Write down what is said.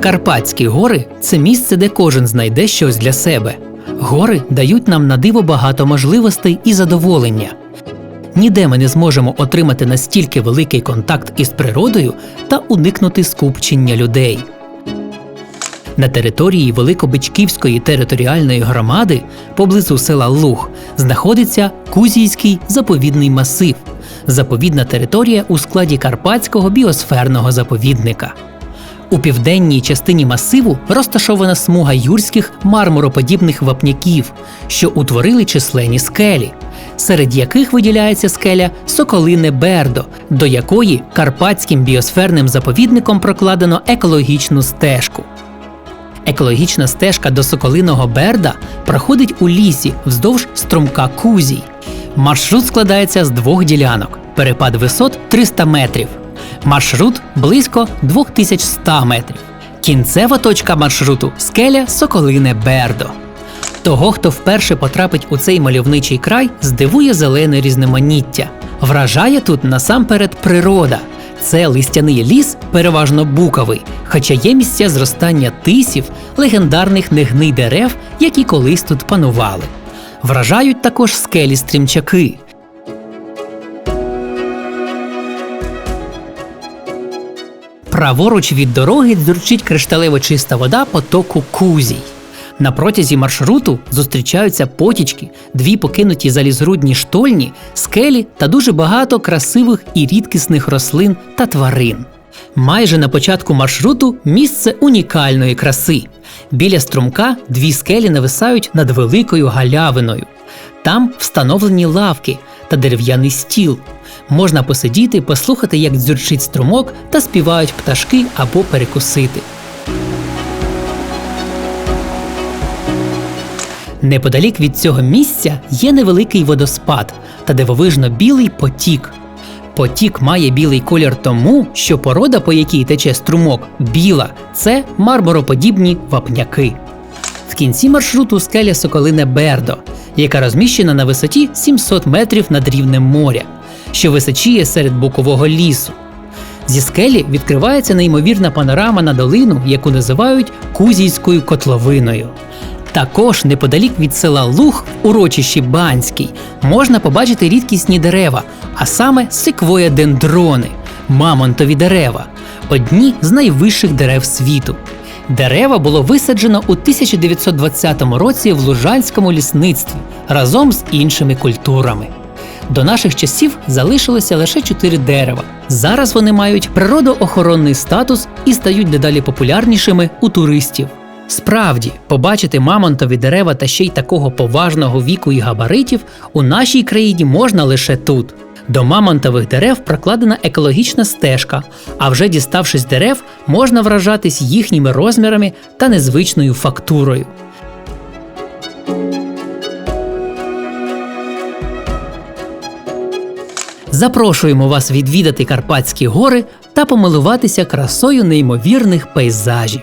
Карпатські гори це місце, де кожен знайде щось для себе. Гори дають нам на диво багато можливостей і задоволення. Ніде ми не зможемо отримати настільки великий контакт із природою та уникнути скупчення людей. На території Великобичківської територіальної громади поблизу села Луг знаходиться Кузійський заповідний масив, заповідна територія у складі Карпатського біосферного заповідника. У південній частині масиву розташована смуга юрських мармуроподібних вапняків, що утворили численні скелі, серед яких виділяється скеля Соколине Бердо, до якої Карпатським біосферним заповідником прокладено екологічну стежку. Екологічна стежка до Соколиного Берда проходить у лісі вздовж струмка Кузій. Маршрут складається з двох ділянок. Перепад висот 300 метрів. Маршрут близько 2100 метрів. Кінцева точка маршруту скеля Соколине Бердо. Того, хто вперше потрапить у цей мальовничий край, здивує зелене різноманіття. Вражає тут насамперед природа. Це листяний ліс, переважно буковий, хоча є місця зростання тисів, легендарних негний дерев, які колись тут панували. Вражають також скелі стрімчаки. Праворуч від дороги дзюрчить кришталево чиста вода потоку Кузій. На протязі маршруту зустрічаються потічки, дві покинуті залізрудні штольні, скелі та дуже багато красивих і рідкісних рослин та тварин. Майже на початку маршруту місце унікальної краси. Біля струмка дві скелі нависають над великою галявиною. Там встановлені лавки та дерев'яний стіл. Можна посидіти, послухати, як дзюрчить струмок та співають пташки або перекусити. Неподалік від цього місця є невеликий водоспад та дивовижно білий потік. Потік має білий колір тому, що порода, по якій тече струмок, біла це мармуроподібні вапняки. В кінці маршруту скеля Соколине Бердо, яка розміщена на висоті 700 метрів над рівнем моря, що височіє серед букового лісу. Зі скелі відкривається неймовірна панорама на долину, яку називають Кузійською котловиною. Також неподалік від села Луг в урочищі Банський можна побачити рідкісні дерева, а саме секвоя дендрони, мамонтові дерева, одні з найвищих дерев світу. Дерева було висаджено у 1920 році в Лужанському лісництві разом з іншими культурами. До наших часів залишилося лише чотири дерева. Зараз вони мають природоохоронний статус і стають дедалі популярнішими у туристів. Справді, побачити мамонтові дерева та ще й такого поважного віку і габаритів у нашій країні можна лише тут. До мамонтових дерев прокладена екологічна стежка, а вже діставшись дерев, можна вражатись їхніми розмірами та незвичною фактурою. Запрошуємо вас відвідати Карпатські гори та помилуватися красою неймовірних пейзажів.